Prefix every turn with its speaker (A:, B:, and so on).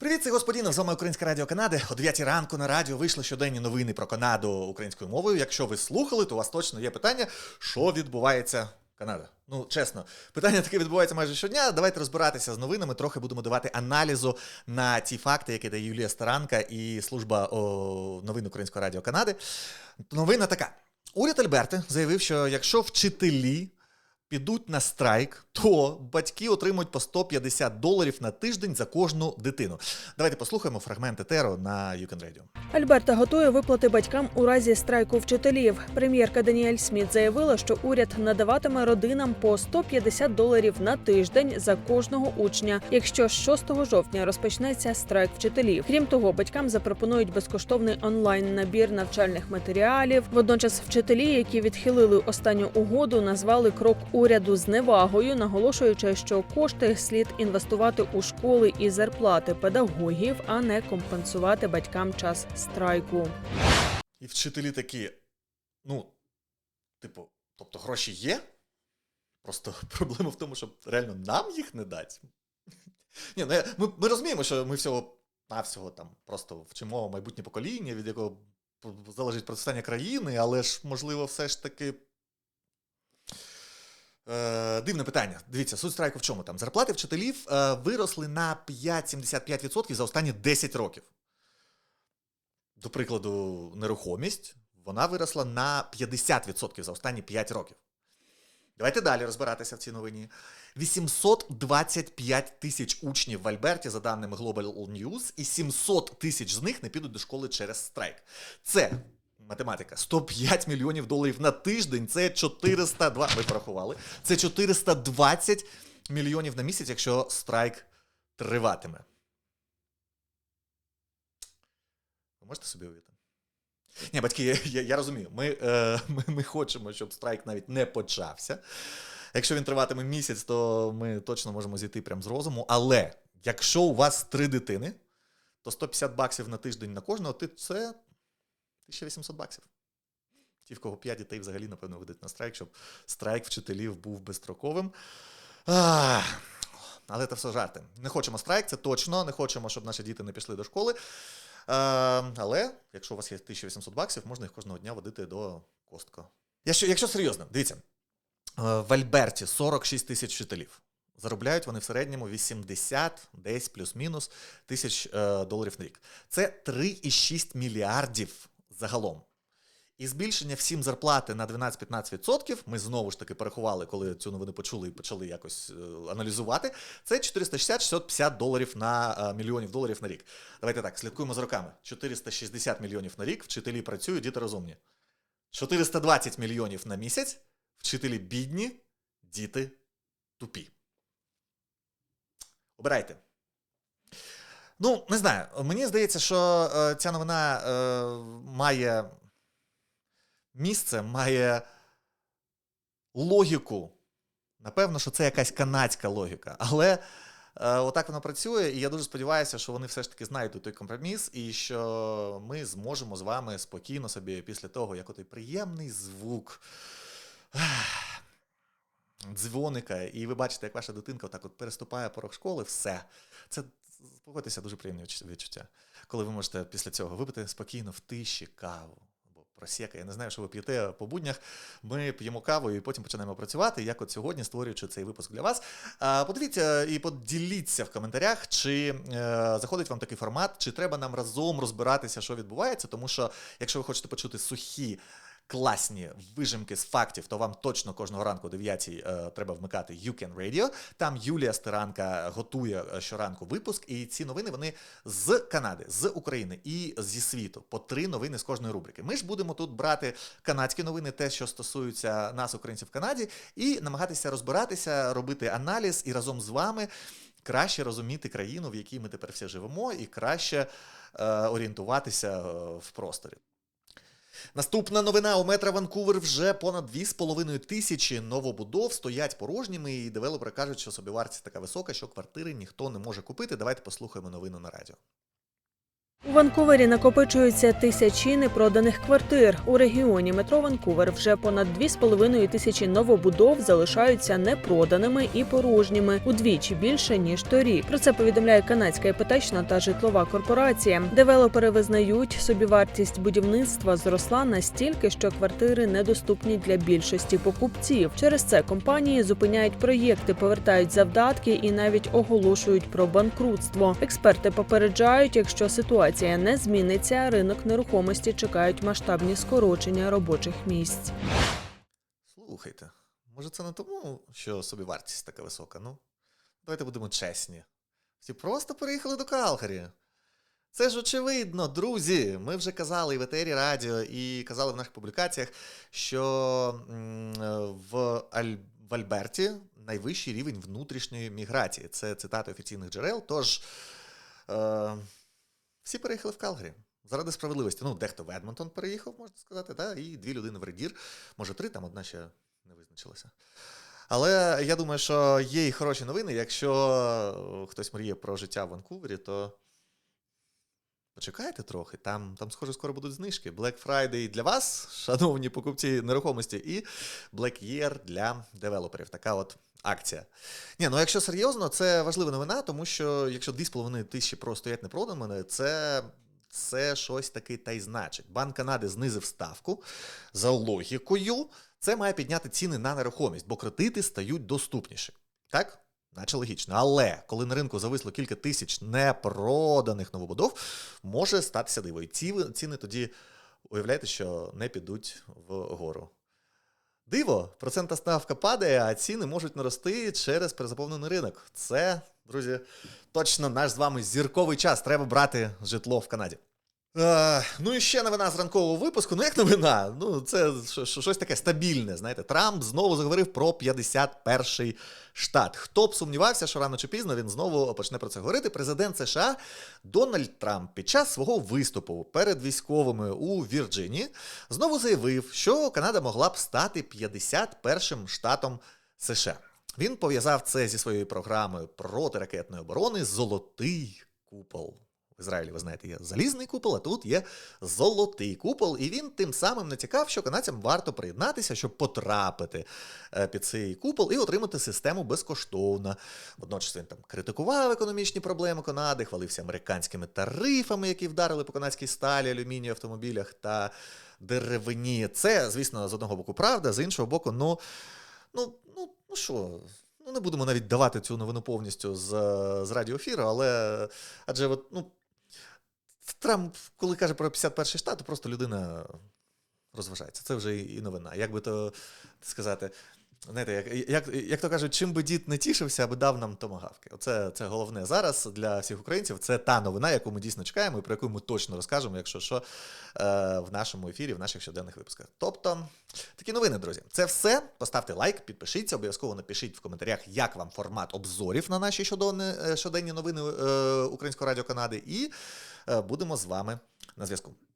A: Привіт, це господінов, з вами Українська Радіо Канади. О 9 ранку на радіо вийшли щоденні новини про Канаду українською мовою. Якщо ви слухали, то у вас точно є питання, що відбувається Канада. Ну, чесно, питання таке відбувається майже щодня. Давайте розбиратися з новинами. Трохи будемо давати аналізу на ті факти, які дає Юлія Старанка і служба о, новин Українського Радіо Канади. Новина така: уряд Альберти заявив, що якщо вчителі підуть на страйк, то батьки отримують по 150 доларів на тиждень за кожну дитину. Давайте послухаємо фрагменти Теро на Can Radio.
B: Альберта готує виплати батькам у разі страйку вчителів. Прем'єрка Даніель Сміт заявила, що уряд надаватиме родинам по 150 доларів на тиждень за кожного учня, якщо з 6 жовтня розпочнеться страйк вчителів. Крім того, батькам запропонують безкоштовний онлайн набір навчальних матеріалів. Водночас, вчителі, які відхилили останню угоду, назвали крок уряду зневагою, наголошуючи, що кошти слід інвестувати у школи і зарплати педагогів, а не компенсувати батькам час страйку.
A: І вчителі такі: ну, типу, тобто гроші є? Просто проблема в тому, що реально нам їх не дать. Ні, ну, ми, ми розуміємо, що ми всього навсього там просто вчимо майбутнє покоління, від якого залежить процвітання країни, але ж, можливо, все ж таки. Е, дивне питання. Дивіться, суть страйку в чому там? Зарплати вчителів е, виросли на 5,75% за останні 10 років. До прикладу, нерухомість вона виросла на 50% за останні 5 років. Давайте далі розбиратися в цій новині. 825 тисяч учнів в Альберті, за даними Global News, і 700 тисяч з них не підуть до школи через страйк. Це математика. 105 мільйонів доларів на тиждень. Це 402, ми порахували. Це 420 мільйонів на місяць, якщо страйк триватиме. Ви можете собі уявити? Ні, батьки, я, я, розумію. Ми, е, ми, ми хочемо, щоб страйк навіть не почався. Якщо він триватиме місяць, то ми точно можемо зійти прямо з розуму. Але якщо у вас три дитини, то 150 баксів на тиждень на кожного, ти- це 1800 баксів. Ті, в кого 5 дітей, взагалі, напевно, вийдуть на страйк, щоб страйк вчителів був безстроковим. Але це все жарти. Не хочемо страйк, це точно. Не хочемо, щоб наші діти не пішли до школи. Е, але якщо у вас є 1800 баксів, можна їх кожного дня водити до костко. Якщо, якщо серйозно, дивіться, е, в Альберті 46 тисяч вчителів. Заробляють вони в середньому 80, десь плюс-мінус тисяч е, доларів на рік. Це 3,6 мільярдів загалом. І збільшення всім зарплати на 12-15%, ми знову ж таки порахували, коли цю новину почули і почали якось е, аналізувати. Це 460-650 доларів на е, мільйонів доларів на рік. Давайте так, слідкуємо за роками. 460 мільйонів на рік, вчителі працюють, діти розумні. 420 мільйонів на місяць, вчителі бідні, діти тупі. Обирайте. Ну, не знаю. Мені здається, що е, ця новина е, має місце, має логіку. Напевно, що це якась канадська логіка. Але е, отак воно працює, і я дуже сподіваюся, що вони все ж таки знайдуть той компроміс, і що ми зможемо з вами спокійно собі після того, як отой приємний звук. Дзвоника, і ви бачите, як ваша дитинка отак от переступає порог школи, все. Це погодьтеся дуже приємне відчу- відчуття. Коли ви можете після цього випити спокійно в тиші каву або просека. Я не знаю, що ви п'єте по буднях. Ми п'ємо каву і потім починаємо працювати. Як от сьогодні, створюючи цей випуск для вас. Подивіться і поділіться в коментарях, чи е, заходить вам такий формат, чи треба нам разом розбиратися, що відбувається. Тому що, якщо ви хочете почути сухі. Класні вижимки з фактів, то вам точно кожного ранку о 9 е, треба вмикати You Can Radio. Там Юлія Стиранка готує е, щоранку випуск, і ці новини вони з Канади, з України і зі світу. По три новини з кожної рубрики. Ми ж будемо тут брати канадські новини, те, що стосуються нас, українців в Канаді, і намагатися розбиратися, робити аналіз і разом з вами краще розуміти країну, в якій ми тепер всі живемо, і краще е, орієнтуватися е, в просторі. Наступна новина у метро Ванкувер вже понад 2,5 тисячі новобудов стоять порожніми, і девелопери кажуть, що собівартість така висока, що квартири ніхто не може купити. Давайте послухаємо новину на радіо.
B: У Ванкувері накопичуються тисячі непроданих квартир. У регіоні метро Ванкувер вже понад 2,5 тисячі новобудов залишаються непроданими і порожніми удвічі більше ніж торік. Про це повідомляє канадська іпотечна та житлова корпорація. Девелопери визнають, собівартість будівництва зросла настільки, що квартири недоступні для більшості покупців. Через це компанії зупиняють проєкти, повертають завдатки і навіть оголошують про банкрутство. Експерти попереджають, якщо ситуація не зміниться, ринок нерухомості чекають масштабні скорочення робочих місць.
A: Слухайте, може це не тому, що собівартість така висока? Ну, давайте будемо чесні. Всі просто переїхали до Калгарі. Це ж очевидно, друзі. Ми вже казали і в етері радіо, і казали в наших публікаціях, що в, Аль... в Альберті найвищий рівень внутрішньої міграції. Це цитати офіційних джерел. Тож е... всі переїхали в Калгарі. Заради справедливості. Ну, дехто в Едмонтон переїхав, можна сказати, та, і дві людини в Редір. Може, три, там одна ще не визначилася. Але я думаю, що є і хороші новини. Якщо е, хтось мріє про життя в Ванкувері, то почекайте трохи. Там, там схоже, скоро будуть знижки. Black Friday для вас, шановні покупці нерухомості, і Black Year для девелоперів. Така от акція. Ні, ну якщо серйозно, це важлива новина, тому що якщо 2,5 тисячі просто стоять непроданими, це. Це щось таке та й значить. Банк Канади знизив ставку за логікою. Це має підняти ціни на нерухомість, бо кредити стають доступніші. Так? Наче логічно. Але коли на ринку зависло кілька тисяч непроданих новобудов, може статися диво. І ці ціни тоді, уявляєте, що не підуть вгору. Диво, процентна ставка падає, а ціни можуть нарости через перезаповнений ринок. Це, друзі, точно наш з вами зірковий час. Треба брати житло в Канаді. Е, ну і ще новина з ранкового випуску. Ну як новина? Ну, це що- що- щось таке стабільне. Знаєте, Трамп знову заговорив про 51-й штат. Хто б сумнівався, що рано чи пізно він знову почне про це говорити. Президент США Дональд Трамп під час свого виступу перед військовими у Вірджинії знову заявив, що Канада могла б стати 51-м штатом США. Він пов'язав це зі своєю програмою протиракетної оборони Золотий купол. В Ізраїлі, ви знаєте, є залізний купол, а тут є золотий купол, і він тим самим натякав, що канадцям варто приєднатися, щоб потрапити е, під цей купол і отримати систему безкоштовно. Водночас він там критикував економічні проблеми Канади, хвалився американськими тарифами, які вдарили по канадській сталі, алюмінію, автомобілях та деревині. Це, звісно, з одного боку правда, з іншого боку, ну, ну, ну, ну що. Ну, не будемо навіть давати цю новину повністю з, з радіоефіру, але адже от, ну, Трамп, коли каже про 51-й штат, то просто людина розважається. Це вже і новина. Як би то сказати, знаєте, як, як, як то кажуть, чим би дід не тішився, аби дав нам томагавки. Оце це головне зараз для всіх українців. Це та новина, яку ми дійсно чекаємо, і про яку ми точно розкажемо, якщо що, е, в нашому ефірі, в наших щоденних випусках. Тобто, такі новини, друзі. Це все. Поставте лайк, підпишіться, обов'язково напишіть в коментарях, як вам формат обзорів на наші е, щоденні новини е, Українського радіо Канади. І будемо з вами на зв'язку.